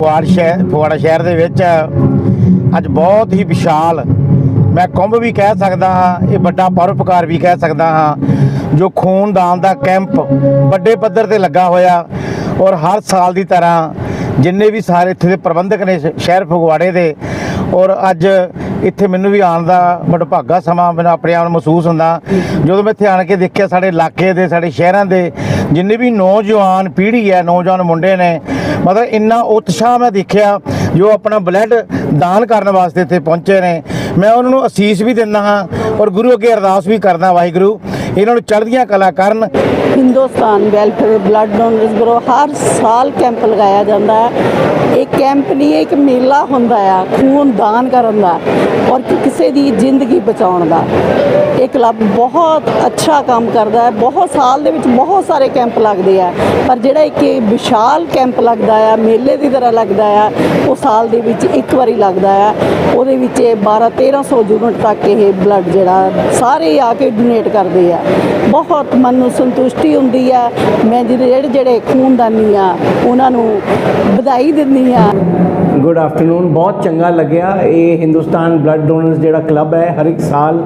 ਫਗਵਾੜਾ ਸ਼ਹਿਰ ਫਗਵਾੜਾ ਸ਼ਹਿਰ ਦੇ ਵਿੱਚ ਅੱਜ ਬਹੁਤ ਹੀ ਵਿਸ਼ਾਲ, ਮੈਂ ਕੁੰਭ ਵੀ ਕਹਿ ਸਕਦਾ ਹਾਂ, ਇਹ ਵੱਡਾ ਪਰਉਪਕਾਰ ਵੀ ਕਹਿ ਸਕਦਾ ਹਾਂ, ਜੋ ਖੂਨਦਾਨ ਦਾ ਕੈਂਪ ਵੱਡੇ ਪੱਧਰ ਤੇ ਲੱਗਾ ਹੋਇਆ ਔਰ ਹਰ ਸਾਲ ਦੀ ਤਰ੍ਹਾਂ ਜਿੰਨੇ ਵੀ ਸਾਰੇ ਇੱਥੇ ਦੇ ਪ੍ਰਬੰਧਕ ਨੇ ਸ਼ਹਿਰ ਫਗਵਾੜੇ ਦੇ ਔਰ ਅੱਜ ਇੱਥੇ ਮੈਨੂੰ ਵੀ ਆਉਣ ਦਾ ਵਡਭਾਗਾ ਸਮਾਂ ਮੈਨੂੰ ਆਪਣੇ ਆਪ ਨੂੰ ਮਹਿਸੂਸ ਹੁੰਦਾ। ਜਦੋਂ ਮੈਂ ਇੱਥੇ ਆਣ ਕੇ ਦੇਖਿਆ ਸਾਡੇ ਇਲਾਕੇ ਦੇ, ਸਾਡੇ ਸ਼ਹਿਰਾਂ ਦੇ, ਜਿੰਨੇ ਵੀ ਨੌਜਵਾਨ ਪੀੜ੍ਹੀ ਹੈ, ਨੌਜਵਾਨ ਮੁੰਡੇ ਨੇ, ਮਤਲਬ ਇੰਨਾ ਉਤਸ਼ਾਹ ਮੈਂ ਦੇਖਿਆ ਜੋ ਆਪਣਾ ਬਲੱਡ ਦਾਨ ਕਰਨ ਵਾਸਤੇ ਇੱਥੇ ਪਹੁੰਚੇ ਨੇ। ਮੈਂ ਉਹਨਾਂ ਨੂੰ ਅਸੀਸ ਵੀ ਦਿੰਦਾ ਹਾਂ ਔਰ ਗੁਰੂ ਅੱਗੇ ਅਰਦਾਸ ਵੀ ਕਰਦਾ ਵਾਹਿਗੁਰੂ। ਇਹਨਾਂ ਨੂੰ ਚੜ੍ਹਦੀਆਂ ਕਲਾ ਕਰਨ। Hindustan welfare blood donors grow ਹਰ ਸਾਲ ਕੈਂਪ ਲਗਾਇਆ ਜਾਂਦਾ ਹੈ। ਇਹ ਕੈਂਪ ਨਹੀਂ ਇੱਕ ਮੇਲਾ ਹੁੰਦਾ ਆ, ਖੂਨ ਦਾਨ ਕਰਨ ਦਾ ਔਰ ਕਿਸੇ ਦੀ ਜ਼ਿੰਦਗੀ ਬਚਾਉਣ ਦਾ। ਇਹ ਕਲੱਬ ਬਹੁਤ ਅੱਛਾ ਕੰਮ ਕਰਦਾ ਹੈ। ਬਹੁਤ ਸਾਲ ਦੇ ਵਿੱਚ ਬਹੁਤ ਸਾਰੇ ਕੈਂਪ ਲੱਗਦੇ ਆ। ਪਰ ਜਿਹੜਾ ਇੱਕ ਵਿਸ਼ਾਲ ਕੈਂਪ ਲੱਗਦਾ ਆ, ਮੇਲੇ ਦੀ ਤਰ੍ਹਾਂ ਲੱਗਦਾ ਆ, ਉਹ ਸਾਲ ਦੇ ਵਿੱਚ ਇੱਕ ਵਾਰੀ ਲੱਗਦਾ ਆ। ਉਹਦੇ ਵਿੱਚ ਇਹ 12 1300 ਯੂਨਿਟ ਤੱਕ ਇਹ ਬਲੱਡ ਜਿਹੜਾ, ਸਾਰੇ ਆ ਕੇ ਡੋਨੇਟ ਕਰਦੇ ਆ। ਬਹੁਤ ਮਨ ਨੂੰ ਸੰਤੁਸ਼ਟੀ ਹੁੰਦੀ ਆ। ਮੈਂ ਜਿਹੜੇ ਜਿਹੜੇ- ਜਿਹੜੇ ਖੂਨਦਾਨੀ ਆ, ਉਹਨਾਂ ਨੂੰ ਵਧਾਈ ਦਿੰਦੀ ਆ। ਗੁੱਡ ਆਫਟਰਨੂਨ ਬਹੁਤ ਚੰਗਾ ਲੱਗਿਆ। ਇਹ ਹਿੰਦੁਸਤਾਨ ਬਲੱਡ ਡੋਨਰਸ ਜਿਹੜਾ ਕਲੱਬ ਹੈ, ਹਰ ਇੱਕ ਸਾਲ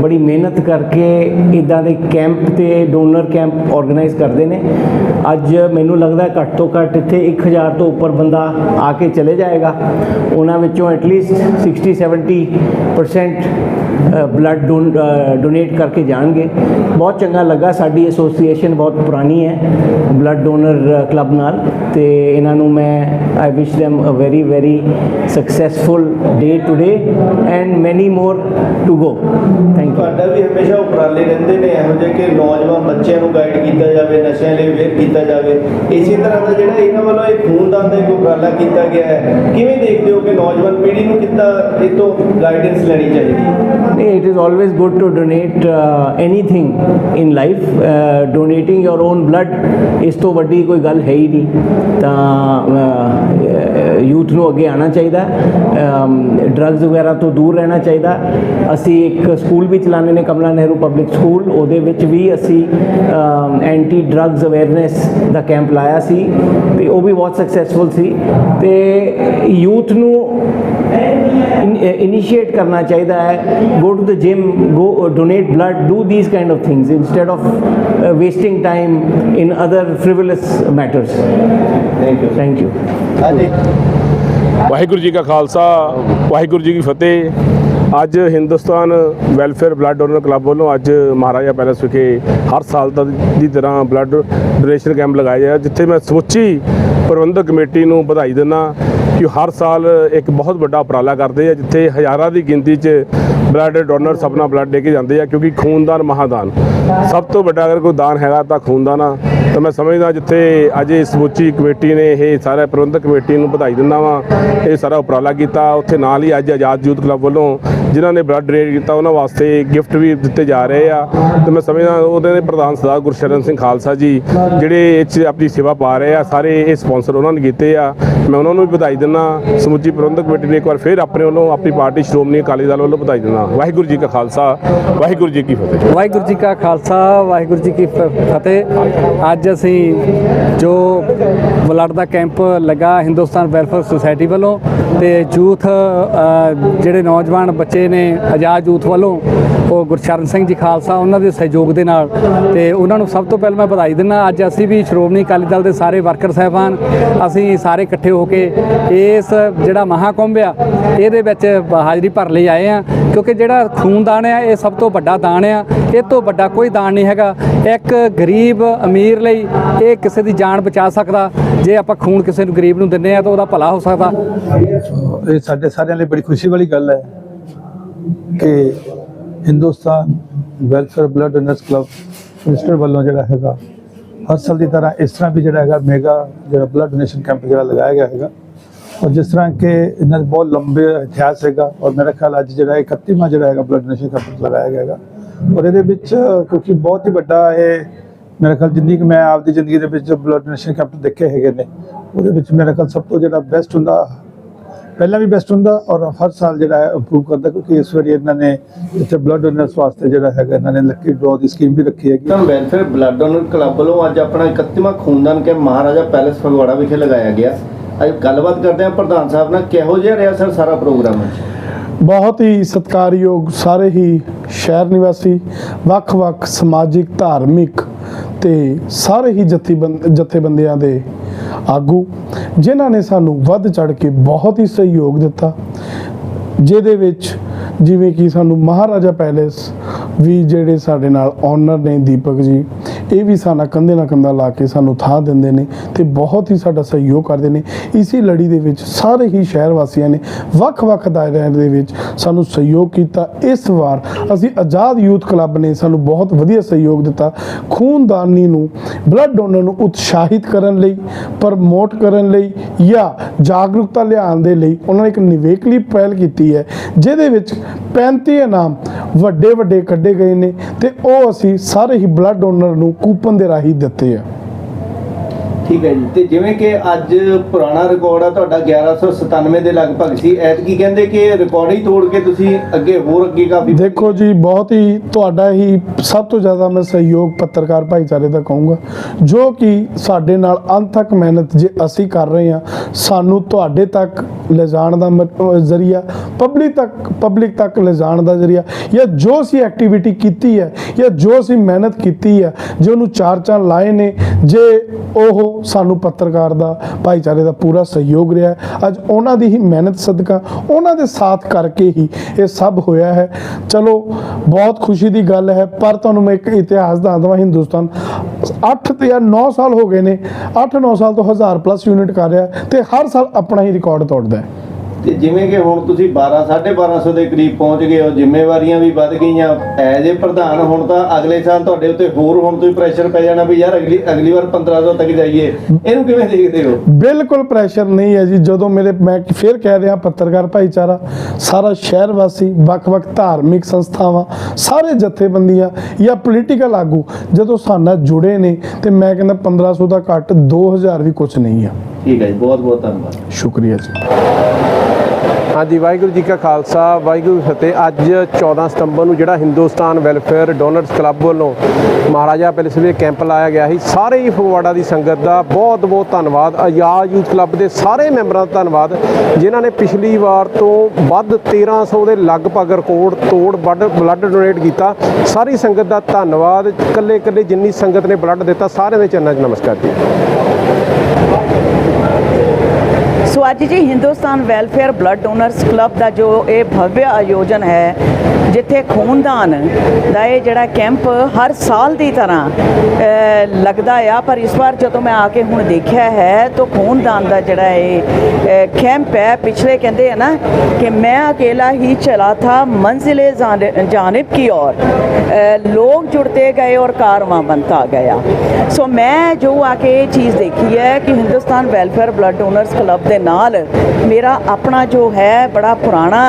ਬੜੀ ਮਿਹਨਤ ਕਰਕੇ ਇਦਾਂ ਦੇ ਕੈਂਪ ਤੇ ਡੋਨਰ ਕੈਂਪ ਆਰਗੇਨਾਈਜ਼ ਕਰਦੇ ਨੇ। ਅੱਜ ਮੈਨੂੰ ਲੱਗਦਾ ਘੱਟ ਤੋਂ ਘੱਟ ਇੱਥੇ 1000 ਤੋਂ ਉੱਪਰ ਬੰਦਾ ਆ ਕੇ ਚਲੇ ਜਾਏਗਾ। ਉਹਨਾਂ ਵਿੱਚੋਂ ਐਟਲੀਸਟ 60 70% ਬਲੱਡ ਡੋਨੇਟ ਕਰਕੇ ਜਾਣਗੇ। ਬਹੁਤ ਚੰਗਾ ਲੱਗਾ। ਸਾਡੀ ਐਸੋਸੀਏਸ਼ਨ ਬਹੁਤ ਪੁਰਾਣੀ ਹੈ ਬਲੱਡ ਡੋਨਰ ਕਲੱਬ ਨਾਲ। ਤੇ ਇਹਨਾਂ ਨੂੰ ਮੈਂ I wish them a very very successful day today and many more to go. Thank you. ਤੁਹਾਡਾ ਵੀ ਹਮੇਸ਼ਾ ਉਪਰਾਲੇ ਰਹਿੰਦੇ ਨੇ ਇਹੋ ਜਿਹੇ ਕਿ ਨੌਜਵਾਨ ਬੱਚਿਆਂ ਨੂੰ ਗਾਈਡ ਕੀਤਾ ਜਾਵੇ ਨਸ਼ਿਆਂ ਲਈ ਵੇਰ ਕੀਤਾ ਜਾਵੇ। ਇਸੇ ਤਰ੍ਹਾਂ ਦਾ ਜਿਹੜਾ ਇਹਨਾਂ ਵੱਲੋਂ ਇਹ ਖੂਨਦਾਨ ਦਾ ਇੱਕ ਉਪਰਾਲਾ ਕੀਤਾ ਗਿਆ ਹੈ ਕਿਵੇਂ ਦੇਖਦੇ ਹੋ ਕਿ ਨੌਜਵਾਨ ਪੀੜ੍ਹੀ ਨੂੰ ਕਿੱਦਾਂ ਇਹ ਤੋਂ ਗਾਈਡੈਂਸ ਲੈਣੀ ਚਾਹੀਦੀ ਹੈ? Nee, it is always good to donate uh, anything in life. Uh, donating your own blood ਇਸ ਤੋਂ ਵੱਡੀ ਕੋਈ ਗੱਲ ਹੈ ਹੀ ਨਹੀਂ। ਤਾਂ ਯੂਥ ਨੂੰ ਅੱਗੇ ਆਉਣਾ ਚਾਹੀਦਾ ਡਰੱਗਸ ਵਗੈਰਾ ਤੋਂ ਦੂਰ ਰਹਿਣਾ ਚਾਹੀਦਾ ਅਸੀਂ ਇੱਕ ਸਕੂਲ ਵੀ ਚਲਾਉਂਦੇ ਨੇ ਕਮਲਾ ਨਹਿਰੂ ਪਬਲਿਕ ਸਕੂਲ ਉਹਦੇ ਵਿੱਚ ਵੀ ਅਸੀਂ ਐਂਟੀ ਡਰੱਗਸ ਅਵੇਅਰਨੈਸ ਦਾ ਕੈਂਪ ਲਾਇਆ ਸੀ ਤੇ ਉਹ ਵੀ ਬਹੁਤ ਸਕਸੈਸਫੁਲ ਸੀ। ਤੇ ਯੂਥ ਨੂੰ ਇਨੀਸ਼ੀਏਟ ਕਰਨਾ ਚਾਹੀਦਾ ਹੈ। The gym go uh, donate blood do these kind of things instead of uh, wasting time in other frivolous matters. Thank you thank you. ਹਾਂਜੀ ਵਾਹਿਗੁਰੂ ਜੀ ਕਾ ਖਾਲਸਾ, ਵਾਹਿਗੁਰੂ ਜੀ ਕੀ ਫਤਿਹ। ਅੱਜ Hindustan welfare blood donor club ਵੱਲੋਂ ਅੱਜ ਮਹਾਰਾਜਾ ਪੈਲੇਸ ਵਿਖੇ ਹਰ ਸਾਲ ਦਾ ਦੀ ਤਰ੍ਹਾਂ ਬਲੱਡ ਡੋਨੇਸ਼ਨ ਕੈਂਪ ਲਗਾਇਆ ਗਿਆ ਜਿੱਥੇ ਮੈਂ ਸਮੁੱਚੀ ਪ੍ਰਬੰਧਕ ਕਮੇਟੀ ਨੂੰ ਵਧਾਈ ਦਿੰਦਾ ਕਿ ਹਰ ਸਾਲ ਇੱਕ ਬਹੁਤ ਵੱਡਾ ਉਪਰਾਲਾ ਕਰਦੇ ਆ, ਜਿੱਥੇ ਹਜ਼ਾਰਾਂ ਦੀ ਗਿਣਤੀ 'ਚ ਬਲੱਡ ਡੋਨਰਸ ਆਪਣਾ ਬਲੱਡ ਦੇ ਕੇ ਜਾਂਦੇ ਆ, ਕਿਉਂਕਿ ਖੂਨਦਾਨ ਮਹਾਦਾਨ। ਸਭ ਤੋਂ ਵੱਡਾ ਅਗਰ ਕੋਈ ਦਾਨ ਹੈਗਾ ਤਾਂ ਖੂਨਦਾਨ ਆ। ਤਾਂ ਮੈਂ ਸਮਝਦਾ ਜਿੱਥੇ ਅੱਜ ਇਹ ਸਮੁੱਚੀ ਕਮੇਟੀ ਨੇ ਇਹ ਸਾਰੇ ਪ੍ਰਬੰਧਕ ਕਮੇਟੀ ਨੂੰ ਵਧਾਈ ਦਿੰਦਾ ਵਾਂ, ਇਹ ਸਾਰਾ ਉਪਰਾਲਾ ਕੀਤਾ। ਉੱਥੇ ਨਾਲ ਹੀ ਅੱਜ ਆਜ਼ਾਦ ਯੂਥ ਕਲੱਬ ਵੱਲੋਂ ਜਿਨ੍ਹਾਂ ਨੇ ਬਲੱਡ ਡੋਨੇਟ ਕੀਤਾ, ਉਹਨਾਂ ਵਾਸਤੇ ਗਿਫਟ ਵੀ ਦਿੱਤੇ ਜਾ ਰਹੇ ਆ। ਤੇ ਮੈਂ ਸਮਝਦਾ ਉਹਦੇ ਦੇ ਪ੍ਰਧਾਨ ਸਰਦਾਰ ਗੁਰਸ਼ਰਨ ਸਿੰਘ ਖਾਲਸਾ ਜੀ, ਜਿਹੜੇ ਇਹ 'ਚ ਆਪਣੀ ਸੇਵਾ ਪਾ ਰਹੇ ਆ, ਸਾਰੇ ਇਹ ਸਪਾਂਸਰ ਉਹਨਾਂ ਨੇ ਕੀਤੇ ਆ। ਮੈਂ ਉਹਨਾਂ ਨੂੰ ਵੀ ਵਧਾਈ ਦਿੰਦਾ ਸਮੁੱਚੀ ਪ੍ਰਬੰਧਕ ਕਮੇਟੀ ਨੇ ਇੱਕ ਵਾਰ ਫਿਰ ਆਪਣੇ ਵੱਲੋਂ ਆਪਣੀ ਪਾਰਟੀ ਸ਼੍ਰੋਮਣੀ ਅਕਾਲੀ ਦਲ ਵੱਲੋਂ ਵਧਾਈ ਦਿੰਦਾ ਵਾਹਿਗੁਰੂ ਜੀ ਕਾ ਖਾਲਸਾ, ਵਾਹਿਗੁਰੂ ਜੀ ਕੀ ਫਤਿਹ। ਵਾਹਿਗੁਰੂ ਜੀ ਕਾ ਖਾਲਸਾ, ਵਾਹਿਗੁਰੂ ਜੀ ਕੀ ਫਤਿਹ। ਅੱਜ ਅਸੀਂ ਜੋ ਬਲੱਡ ਦਾ ਕੈਂਪ ਲੱਗਾ ਹਿੰਦੁਸਤਾਨ ਵੈਲਫੇਅਰ ਸੁਸਾਇਟੀ ਵੱਲੋਂ ਤੇ ਯੂਥ ਜਿਹੜੇ ਨੌਜਵਾਨ ਬੱਚੇ ਨੇ ਆਜ਼ਾਦ ਯੂਥ ਵੱਲੋਂ ਉਹ ਗੁਰਸ਼ਰਨ ਸਿੰਘ ਜੀ ਖਾਲਸਾ, ਉਹਨਾਂ ਦੇ ਸਹਿਯੋਗ ਦੇ ਨਾਲ। ਤੇ ਉਹਨਾਂ ਨੂੰ ਸਭ ਤੋਂ ਪਹਿਲਾਂ ਮੈਂ ਵਧਾਈ ਦਿੰਦਾ ਅੱਜ ਅਸੀਂ ਵੀ ਸ਼੍ਰੋਮਣੀ ਅਕਾਲੀ ਦਲ ਦੇ ਸਾਰੇ ਵਰਕਰ ਸਾਹਿਬਾਨ, ਅਸੀਂ ਸਾਰੇ ਇਕੱਠੇ ਹੋ ਕੇ ਇਸ ਜਿਹੜਾ ਮਹਾਕੁੰਭ ਆ, ਇਹਦੇ ਵਿੱਚ ਹਾਜ਼ਰੀ ਭਰ ਲਈ ਆਏ ਆ ਕਿਉਂਕਿ ਜਿਹੜਾ ਖੂਨਦਾਨ ਆ, ਇਹ ਸਭ ਤੋਂ ਵੱਡਾ ਦਾਨ ਆ। ਇਹ ਤੋਂ ਵੱਡਾ ਕੋਈ ਦਾਨ ਨਹੀਂ ਹੈਗਾ। ਇੱਕ ਗਰੀਬ ਅਮੀਰ ਲਈ ਇਹ ਕਿਸੇ ਦੀ ਜਾਨ ਬਚਾ ਸਕਦਾ। ਜੇ ਆਪਾਂ ਖੂਨ ਕਿਸੇ ਨੂੰ ਗਰੀਬ ਨੂੰ ਦਿੰਨੇ ਆ ਤਾਂ ਉਹਦਾ ਭਲਾ ਹੋ ਸਕਦਾ। ਇਹ ਸਾਡੇ ਸਾਰਿਆਂ ਲਈ ਬੜੀ ਖੁਸ਼ੀ ਵਾਲੀ ਗੱਲ ਹੈ ਕਿ Hindustan welfare blood donors club minister ਵੱਲੋਂ ਜਿਹੜਾ ਹੈਗਾ, ਹਰ ਸਾਲ ਦੀ ਤਰ੍ਹਾਂ ਇਸ ਤਰ੍ਹਾਂ ਵੀ ਜਿਹੜਾ ਹੈਗਾ ਮੇਗਾ ਜਿਹੜਾ ਬਲੱਡ ਡੋਨੇਸ਼ਨ ਕੈਂਪ ਜਿਹੜਾ ਲਗਾਇਆ ਗਿਆ ਹੈਗਾ। ਔਰ ਜਿਸ ਤਰ੍ਹਾਂ ਕਿ ਇਹਨਾਂ ਦਾ ਬਹੁਤ ਲੰਬੇ ਇਤਿਹਾਸ ਹੈਗਾ ਔਰ ਮੇਰਾ ਖਿਆਲ ਅੱਜ ਜਿਹੜਾ 31ਵਾਂ ਜਿਹੜਾ ਹੈਗਾ ਬਲੱਡ ਡੋਨੇਸ਼ਨ ਕੈਂਪ ਲਗਾਇਆ ਗਿਆ ਹੈਗਾ। ਔਰ ਇਹਦੇ ਵਿੱਚ ਕਿਉਂਕਿ ਬਹੁਤ ਹੀ ਵੱਡਾ ਇਹ ਮੇਰੇ ਖਿਆਲ ਜਿੰਨੀ ਕਿ ਮੈਂ ਆਪਦੀ ਜ਼ਿੰਦਗੀ ਦੇ ਵਿੱਚ ਬਲੱਡ ਡੋਨੇਸ਼ਨ ਕੈਂਪ ਦੇਖੇ ਹੈਗੇ ਨੇ, ਉਹਦੇ ਵਿੱਚ ਮੇਰੇ ਖਿਆਲ ਸਭ ਤੋਂ ਜਿਹੜਾ ਬੈਸਟ ਹੁੰਦਾ ਪਹਿਲਾਂ ਵੀ ਬੈਸਟ ਹੁੰਦਾ ਔਰ ਹਰ ਸਾਲ ਜਿਹੜਾ ਹੈ ਇੰਪਰੂਵ ਕਰਦਾ ਕਿਉਂਕਿ ਇਸ ਵਾਰੀ ਇਹਨਾਂ ਨੇ ਇੱਥੇ ਬਲੱਡ ਡੋਨਰਸ ਵਾਸਤੇ ਜਿਹੜਾ ਹੈਗਾ ਇਹਨਾਂ ਨੇ ਲੱਕੀ ਡਰਾਅ ਦੀ ਸਕੀਮ ਵੀ ਰੱਖੀ ਹੈਗੀ। ਤਾਂ ਵੈਲਫੇਅਰ ਬਲੱਡ ਡੋਨਰ ਕਲੱਬ ਵੱਲੋਂ ਅੱਜ ਆਪਣਾ 31ਵਾਂ ਖੂਨਦਾਨ ਕੈਂਪ ਮਹਾਰਾਜਾ ਪੈਲੇਸ ਫਗਵਾੜਾ ਵਿਖੇ ਲਗਾਇਆ ਗਿਆ। ਅੱਜ ਗੱਲਬਾਤ ਕਰਦੇ ਹਾਂ ਪ੍ਰਧਾਨ ਸਾਹਿਬ ਨਾਲ ਕਿਹੋ ਜਿਹਾ ਰਿਹਾ ਸਰ ਸਾਰਾ ਪ੍ਰੋਗਰਾਮ ਬਹੁਤ ਹੀ ਸਤਿਕਾਰਯੋਗ ਸਾਰੇ ਹੀ ਸ਼ਹਿਰ ਨਿਵਾਸੀ ਵੱਖ-ਵੱਖ ਸਮਾਜਿਕ ਧਾਰਮਿਕ ਤੇ ਸਾਰੇ ਹੀ ਜਥੇਬੰਦ ਜਥੇਬੰਦੀਆਂ ਦੇ ਆਗੂ ਜਿਨ੍ਹਾਂ ਨੇ ਸਾਨੂੰ ਵੱਧ ਚੜ ਕੇ ਬਹੁਤ ਹੀ ਸਹਿਯੋਗ ਦਿੱਤਾ। ਜਿਹਦੇ ਵਿੱਚ ਜਿਵੇਂ ਕਿ ਸਾਨੂੰ ਮਹਾਰਾਜਾ ਪੈਲੇਸ ਵੀ ਜਿਹੜੇ ਸਾਡੇ ਨਾਲ ਓਨਰ ਨੇ ਦੀਪਕ ਜੀ ਇਹ ਵੀ ਸਾਡਾ ਕੰਧੇ ਨਾਲ ਕੰਧਾ ਲਾ ਕੇ ਸਾਨੂੰ ਥਾਂ ਦਿੰਦੇ ਨੇ ਤੇ ਬਹੁਤ ਹੀ ਸਾਡਾ ਸਹਿਯੋਗ ਕਰਦੇ ਨੇ। ਇਸੇ ਲੜੀ ਦੇ ਵਿੱਚ ਸਾਰੇ ਹੀ ਸ਼ਹਿਰ ਵਾਸੀਆਂ ਨੇ ਵੱਖ-ਵੱਖ ਦਾਇਰਿਆਂ ਦੇ ਵਿੱਚ ਸਾਨੂੰ ਸਹਿਯੋਗ ਕੀਤਾ। ਇਸ ਵਾਰ ਅਸੀਂ ਆਜ਼ਾਦ ਯੂਥ ਕਲੱਬ ਨੇ ਸਾਨੂੰ ਬਹੁਤ ਵਧੀਆ ਸਹਿਯੋਗ ਦਿੱਤਾ। ਖੂਨਦਾਨੀ ਨੂੰ, ਬਲੱਡ ਡੋਨਰ ਨੂੰ ਉਤਸ਼ਾਹਿਤ ਕਰਨ ਲਈ, ਪ੍ਰਮੋਟ ਕਰਨ ਲਈ ਜਾਂ ਜਾਗਰੂਕਤਾ ਲਿਆਉਣ ਦੇ ਲਈ ਉਹਨਾਂ ਨੇ ਇੱਕ ਨਿਵੇਕਲੀ ਪਹਿਲ ਕੀਤੀ ਹੈ, ਜਿਹਦੇ ਵਿੱਚ 35 ਇਨਾਮ ਵੱਡੇ ਵੱਡੇ ਕੱਢੇ ਗਏ ਨੇ ਤੇ ਉਹ ਅਸੀਂ ਸਾਰੇ ਹੀ ਬਲੱਡ ਡੋਨਰ ਨੂੰ ਕੂਪਨ ਦੇ ਰਾਹੀਂ ਦਿੱਤੇ ਆ। ਠੀਕ ਹੈ ਜੀ। ਤੇ ਜਿਵੇਂ ਕਿ ਅੱਜ ਪੁਰਾਣਾ ਰਿਕਾਰਡ ਆ, ਤੁਹਾਡਾ 1197 ਦੇ ਲਗਭਗ ਸੀ। ਐਤਕੀ ਕਹਿੰਦੇ ਕਿ ਰਿਕਾਰਡ ਹੀ ਤੋੜ ਕੇ ਤੁਸੀਂ ਅੱਗੇ ਹੋਰ ਅੱਗੇ ਕਾਫੀ ਦੇਖੋ ਜੀ, ਬਹੁਤ ਹੀ ਤੁਹਾਡਾ ਹੀ ਸਭ ਤੋਂ ਜ਼ਿਆਦਾ ਮੈਂ ਸਹਿਯੋਗ ਪੱਤਰਕਾਰ ਭਾਈਚਾਰੇ ਦਾ ਕਹੂੰਗਾ। ਜੋ ਕਿ ਸਾਡੇ ਨਾਲ ਅੰਤ ਮਿਹਨਤ ਜੇ ਅਸੀਂ ਕਰ ਰਹੇ ਹਾਂ, ਸਾਨੂੰ ਤੁਹਾਡੇ ਤੱਕ ਲਿਜਾਣ ਦਾ ਜ਼ਰੀਆ ਪਬਲਿਕ ਤੱਕ ਪਬਲਿਕ ਤੱਕ ਲਿਜਾਣ ਦਾ ਜ਼ਰੀਆ, ਜਾਂ ਜੋ ਅਸੀਂ ਐਕਟੀਵਿਟੀ ਕੀਤੀ ਹੈ, ਜਾਂ ਜੋ ਅਸੀਂ ਮਿਹਨਤ ਕੀਤੀ ਹੈ, ਜੇ ਉਹਨੂੰ ਚਾਰ ਚਾਰ ਲਾਏ ਨੇ, ਜੇ ਉਹ ਸਾਨੂੰ ਪੱਤਰਕਾਰ ਦਾ, ਭਾਈਚਾਰੇ ਦਾ ਪੂਰਾ ਸਹਿਯੋਗ ਰਿਹਾ ਅੱਜ ਉਹਨਾਂ ਦੀ ਹੀ ਮਿਹਨਤ ਸਦਕਾ, ਉਹਨਾਂ ਦੇ ਸਾਥ ਕਰਕੇ ਹੀ ਇਹ ਸਭ ਹੋਇਆ ਹੈ। ਚਲੋ, ਬਹੁਤ ਖੁਸ਼ੀ ਦੀ ਗੱਲ ਹੈ, ਪਰ ਤੁਹਾਨੂੰ ਮੈਂ ਇੱਕ ਇਤਿਹਾਸ ਦੱਸ ਦਵਾਂ ਹਿੰਦੁਸਤਾਨ 8 ਤੇ 9 ਸਾਲ ਹੋ ਗਏ ਨੇ 8-9 ਸਾਲ ਤੋਂ 1000 ਪਲੱਸ ਯੂਨਿਟ ਕਰ ਰਿਹਾ ਤੇ ਹਰ ਸਾਲ ਆਪਣਾ ਹੀ ਰਿਕਾਰਡ ਤੋੜਦਾ ਹੈ। ਤੇ ਜਿਵੇਂ ਕਿ ਹੁਣ ਤੁਸੀਂ 12 1250 ਦੇ ਕਰੀਬ ਪਹੁੰਚ ਗਏ ਹੋ ਜ਼ਿੰਮੇਵਾਰੀਆਂ ਵੀ ਵੱਧ ਗਈਆਂ। ਐਜ਼ ਏ ਪ੍ਰਧਾਨ ਹੁਣ ਤਾਂ ਅਗਲੇ ਸਾਲ ਤੁਹਾਡੇ ਉੱਤੇ ਹੋਰ ਹੁਣ ਤੋਂ ਹੀ ਪ੍ਰੈਸ਼ਰ ਪੈ ਜਾਣਾ ਵੀ ਯਾਰ ਅਗਲੀ ਅਗਲੀ ਵਾਰ 1500 ਤੱਕ ਜਾਈਏ। ਇਹਨੂੰ ਕਿਵੇਂ ਦੇਖਦੇ ਹੋ? ਬਿਲਕੁਲ ਪ੍ਰੈਸ਼ਰ ਨਹੀਂ ਹੈ ਜੀ। ਜਦੋਂ ਮੇਰੇ ਮੈਂ ਫਿਰ ਕਹਿ ਰਿਹਾ ਪੱਤਰਕਾਰ ਭਾਈਚਾਰਾ ਸਾਰਾ ਸ਼ਹਿਰ ਵਾਸੀ ਵੱਖ-ਵੱਖ ਧਾਰਮਿਕ ਸੰਸਥਾਵਾਂ ਸਾਰੇ ਜਥੇਬੰਦੀਆਂ ਜਾਂ ਪੋਲੀਟੀਕਲ ਆਗੂ ਜਦੋਂ ਸਾਡੇ ਜੁੜੇ ਨੇ ਤੇ ਮੈਂ ਕਹਿੰਦਾ 1500 ਦਾ ਘੱਟ 2000 ਵੀ ਕੁਝ ਨਹੀਂ ਆ। ਠੀਕ ਹੈ ਜੀ। ਬਹੁਤ ਬਹੁਤ ਧੰਨਵਾਦ। ਸ਼ੁਕਰੀਆ ਜੀ। ਹਾਂਜੀ, ਵਾਹਿਗੁਰੂ ਜੀ ਕਾ ਖਾਲਸਾ, ਵਾਹਿਗੁਰੂ ਜੀ ਫਤਿਹ। ਅੱਜ 14 ਸਤੰਬਰ ਨੂੰ ਜਿਹੜਾ ਹਿੰਦੁਸਤਾਨ ਵੈਲਫੇਅਰ ਡੋਨਰਸ ਕਲੱਬ ਵੱਲੋਂ ਮਹਾਰਾਜਾ ਪੈਲੇਸ ਵਿੱਚ ਕੈਂਪ ਲਾਇਆ ਗਿਆ ਸੀ। ਸਾਰੇ ਹੀ ਫਗਵਾੜਾ ਦੀ ਸੰਗਤ ਦਾ ਬਹੁਤ ਬਹੁਤ ਧੰਨਵਾਦ। ਆਜ਼ਾਦ ਯੂਥ ਕਲੱਬ ਦੇ ਸਾਰੇ ਮੈਂਬਰਾਂ ਦਾ ਧੰਨਵਾਦ, ਜਿਨ੍ਹਾਂ ਨੇ ਪਿਛਲੀ ਵਾਰ ਤੋਂ ਵੱਧ 1300 ਦੇ ਲਗਭਗ ਰਿਕਾਰਡ ਤੋੜ ਬਲੱਡ ਬਲੱਡ ਡੋਨੇਟ ਕੀਤਾ। ਸਾਰੀ ਸੰਗਤ ਦਾ ਧੰਨਵਾਦ। ਇਕੱਲੇ ਇਕੱਲੇ ਜਿੰਨੀ ਸੰਗਤ ਨੇ ਬਲੱਡ ਦਿੱਤਾ, ਸਾਰਿਆਂ ਦੇ ਚਰਨਾਂ 'ਚ ਨਮਸਕਾਰ ਜੀ। ਸੋ ਅੱਜ ਜੀ Hindustan welfare blood donors club ਦਾ ਜੋ ਇਹ ਭਵਯ ਆਯੋਜਨ ਹੈ ਜਿੱਥੇ ਖੂਨਦਾਨ ਦਾ ਇਹ ਜਿਹੜਾ ਕੈਂਪ ਹਰ ਸਾਲ ਦੀ ਤਰ੍ਹਾਂ ਅ, ਲੱਗਦਾ ਆ ਪਰ ਇਸ ਵਾਰ ਜਦੋਂ ਮੈਂ ਆ ਕੇ ਹੁਣ ਦੇਖਿਆ ਹੈ ਤਾਂ ਖੂਨਦਾਨ ਦਾ ਜਿਹੜਾ ਇਹ ਅ, ਕੈਂਪ ਹੈ ਪਿਛਲੇ ਕਹਿੰਦੇ ਹੈ ਨਾ ਕਿ ਮੈਂ अकेला ही चला था मंजिल जानब की ओर अ, लोग जुड़ते गए और कारवां बनता गया ਸੋ ਮੈਂ ਜੋ ਆ ਕੇ ਇਹ ਚੀਜ਼ ਦੇਖੀ ਹੈ ਕਿ Hindustan welfare blood donors club ਦੇ ਨਾਲ ਮੇਰਾ ਆਪਣਾ ਜੋ ਹੈ ਬੜਾ ਪੁਰਾਣਾ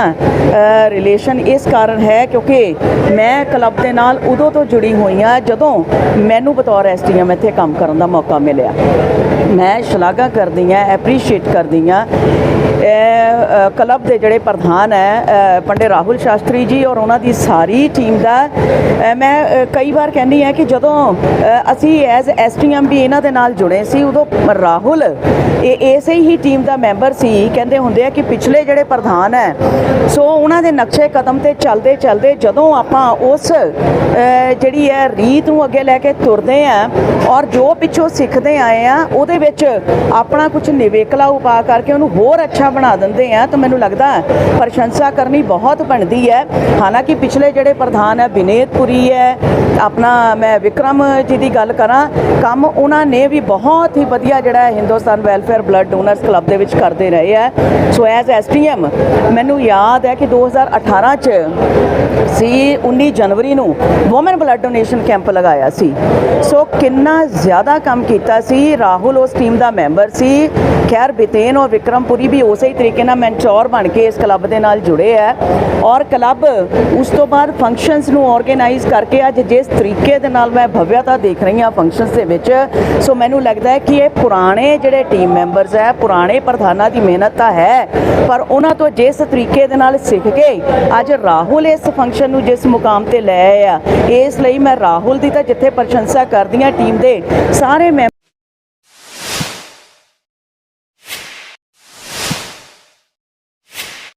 ਰਿਲੇਸ਼ਨ ਇਸ ਕਾਰਨ ਹੈ ਕਿਉਂਕਿ ਮੈਂ ਕਲੱਬ ਦੇ ਨਾਲ ਉਦੋਂ ਤੋਂ ਜੁੜੀ ਹੋਈ ਹਾਂ ਜਦੋਂ ਮੈਨੂੰ ਬਤੌਰ ਐਸਟੀਐਮ ਇੱਥੇ ਕੰਮ ਕਰਨ ਦਾ ਮੌਕਾ ਮਿਲਿਆ। ਮੈਂ ਸ਼ਲਾਘਾ ਕਰਦੀ ਹਾਂ ਐਪਰੀਸ਼ੀਏਟ ਕਰਦੀ ਹਾਂ। ਕਲੱਬ ਦੇ ਜਿਹੜੇ ਪ੍ਰਧਾਨ ਹੈ ਅ, ਪੰਡੇ ਰਾਹੁਲ ਸ਼ਾਸਤਰੀ ਜੀ ਔਰ ਉਹਨਾਂ ਦੀ ਸਾਰੀ ਟੀਮ ਦਾ ਮੈਂ ਕਈ ਵਾਰ ਕਹਿੰਦੀ ਹਾਂ ਕਿ ਜਦੋਂ ਅਸੀਂ ਐਜ਼ ਐਸਟੀਐਮ ਵੀ ਇਹਨਾਂ ਦੇ ਨਾਲ ਜੁੜੇ ਸੀ ਉਦੋਂ ਰਾਹੁਲ ਇਹ ਇਸੇ ਹੀ ਟੀਮ ਦਾ ਮੈਂਬਰ ਸੀ। ਕਹਿੰਦੇ ਹੁੰਦੇ ਆ ਕਿ ਪਿਛਲੇ ਜਿਹੜੇ ਪ੍ਰਧਾਨ ਹੈ ਸੋ ਉਹਨਾਂ ਦੇ ਨਕਸ਼ੇ ਕਦਮ ਤੇ ਚੱਲਦੇ ਚੱਲਦੇ, ਜਦੋਂ ਆਪਾਂ ਉਸ ਜਿਹੜੀ ਹੈ ਰੀਤ ਨੂੰ ਅੱਗੇ ਲੈ ਕੇ ਤੁਰਦੇ ਆ ਔਰ ਜੋ ਪਿੱਛੋਂ ਸਿੱਖਦੇ ਆਏ ਆ ਉਹਦੇ ਵਿੱਚ ਆਪਣਾ ਕੁਝ ਨਿਵੇਕਲਾ ਉਪਾਅ ਕਰਕੇ ਉਹਨੂੰ ਹੋਰ ਅੱਛਾ ਬਣਾ ਦਿੰਦੇ ਆ ਤਾਂ ਮੈਨੂੰ ਲੱਗਦਾ ਪ੍ਰਸ਼ੰਸਾ ਕਰਨੀ ਬਹੁਤ ਬਣਦੀ ਹੈ। ਹਾਲਾਂਕਿ ਪਿਛਲੇ ਜਿਹੜੇ ਪ੍ਰਧਾਨ ਹੈ ਵਿਨੇਤਪੁਰੀ ਹੈ, ਆਪਣਾ ਮੈਂ ਵਿਕਰਮ ਜੀ ਦੀ ਗੱਲ ਕਰਾਂ, ਕੰਮ ਉਹਨਾਂ ਨੇ ਵੀ ਬਹੁਤ ਹੀ ਵਧੀਆ ਜਿਹੜਾ Hindustan welfare blood donors club ਦੇ ਵਿੱਚ ਕਰਦੇ ਰਹੇ ਹੈ। ਸੋ ਐਜ਼ ਐਸਟੀਐਮ ਮੈਨੂੰ ਯਾਦ ਹੈ ਕਿ 2018 ਚ ਸੀ 19 ਜਨਵਰੀ ਨੂੰ ਔਮਨ ਬਲੱਡ ਡੋਨੇਸ਼ਨ ਕੈਂਪ ਲਗਾਇਆ ਸੀ। ਸੋ ਕਿੰਨਾ ਜ਼ਿਆਦਾ ਕੰਮ ਕੀਤਾ ਸੀ। ਰਾਹੁਲ ਉਸ ਟੀਮ ਦਾ ਮੈਂਬਰ ਸੀ। ਖੈਰ, ਬਿਤੇਨ ਔਰ ਵਿਕਰਮਪੁਰੀ ਵੀ ਉਸੇ ਹੀ ਤਰੀਕੇ ਨਾਲ ਮੈਂਟੋਰ ਬਣ ਕੇ ਇਸ ਕਲੱਬ ਦੇ ਨਾਲ ਜੁੜੇ ਹੈ ਔਰ ਕਲੱਬ ਉਸ ਤੋਂ ਬਾਅਦ ਫੰਕਸ਼ਨਸ ਨੂੰ ਆਰਗੇਨਾਈਜ਼ ਕਰਕੇ ਅੱਜ ਜਿਸ ਤਰੀਕੇ ਦੇ ਨਾਲ ਮੈਂ ਭਵਯਤਾ ਦੇਖ ਰਹੀ ਹਾਂ ਫੰਕਸ਼ਨਸ ਦੇ ਵਿੱਚ, ਸੋ ਮੈਨੂੰ ਲੱਗਦਾ ਹੈ ਕਿ ਇਹ ਪੁਰਾਣੇ ਜਿਹੜੇ ਟੀਮ ਮੈਂਬਰਸ ਹੈ ਪੁਰਾਣੇ ਪ੍ਰਧਾਨਾਂ ਦੀ ਮਿਹਨਤ ਤਾਂ ਹੈ, ਪਰ ਉਹਨਾਂ ਤੋਂ ਜਿਸ ਤਰੀਕੇ ਦੇ ਨਾਲ ਸਿੱਖ ਕੇ ਅੱਜ ਰਾਹੁਲ ਇਸ ਫੰਕਸ਼ਨ ਨੂੰ ਜਿਸ ਮੁਕਾਮ ਤੇ ਲੈ ਆਏ ਆ ਇਸ ਲਈ ਮੈਂ ਰਾਹੁਲ ਦੀ ਤਾਂ ਜਿੱਥੇ ਪ੍ਰਸ਼ੰਸਾ ਕਰਦੀ ਹਾਂ ਟੀਮ ਦੇ ਸਾਰੇ ਮੈਂ